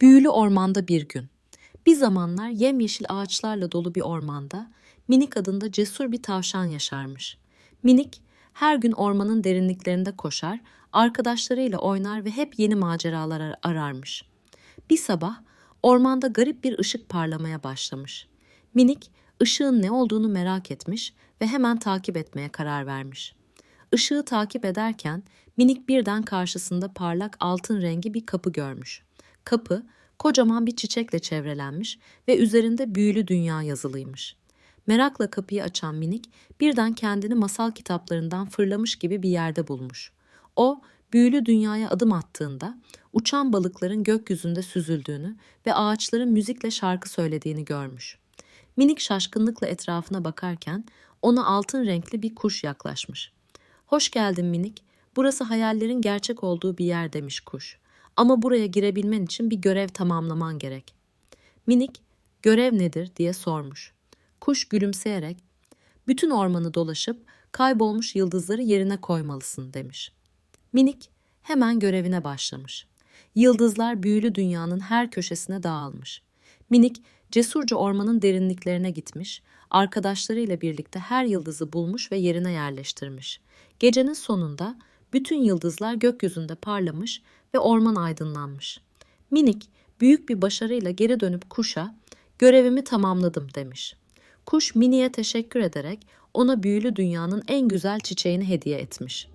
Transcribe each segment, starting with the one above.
Büyülü ormanda bir gün. Bir zamanlar yemyeşil ağaçlarla dolu bir ormanda Minik adında cesur bir tavşan yaşarmış. Minik her gün ormanın derinliklerinde koşar, arkadaşlarıyla oynar ve hep yeni maceralar ar- ararmış. Bir sabah ormanda garip bir ışık parlamaya başlamış. Minik ışığın ne olduğunu merak etmiş ve hemen takip etmeye karar vermiş. Işığı takip ederken minik birden karşısında parlak altın rengi bir kapı görmüş. Kapı kocaman bir çiçekle çevrelenmiş ve üzerinde büyülü dünya yazılıymış. Merakla kapıyı açan minik birden kendini masal kitaplarından fırlamış gibi bir yerde bulmuş. O büyülü dünyaya adım attığında uçan balıkların gökyüzünde süzüldüğünü ve ağaçların müzikle şarkı söylediğini görmüş. Minik şaşkınlıkla etrafına bakarken ona altın renkli bir kuş yaklaşmış. Hoş geldin minik. Burası hayallerin gerçek olduğu bir yer demiş kuş. Ama buraya girebilmen için bir görev tamamlaman gerek. Minik, görev nedir diye sormuş. Kuş gülümseyerek, bütün ormanı dolaşıp kaybolmuş yıldızları yerine koymalısın demiş. Minik hemen görevine başlamış. Yıldızlar büyülü dünyanın her köşesine dağılmış. Minik cesurca ormanın derinliklerine gitmiş, arkadaşlarıyla birlikte her yıldızı bulmuş ve yerine yerleştirmiş. Gecenin sonunda bütün yıldızlar gökyüzünde parlamış ve orman aydınlanmış. Minik büyük bir başarıyla geri dönüp kuşa görevimi tamamladım demiş. Kuş Mini'ye teşekkür ederek ona büyülü dünyanın en güzel çiçeğini hediye etmiş.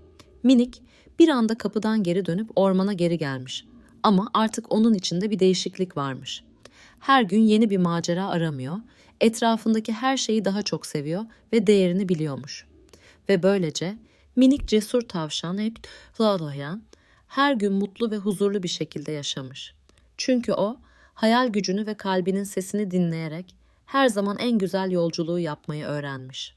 Minik bir anda kapıdan geri dönüp ormana geri gelmiş. Ama artık onun içinde bir değişiklik varmış. Her gün yeni bir macera aramıyor, etrafındaki her şeyi daha çok seviyor ve değerini biliyormuş. Ve böylece minik cesur tavşan hep Florian her gün mutlu ve huzurlu bir şekilde yaşamış. Çünkü o hayal gücünü ve kalbinin sesini dinleyerek her zaman en güzel yolculuğu yapmayı öğrenmiş.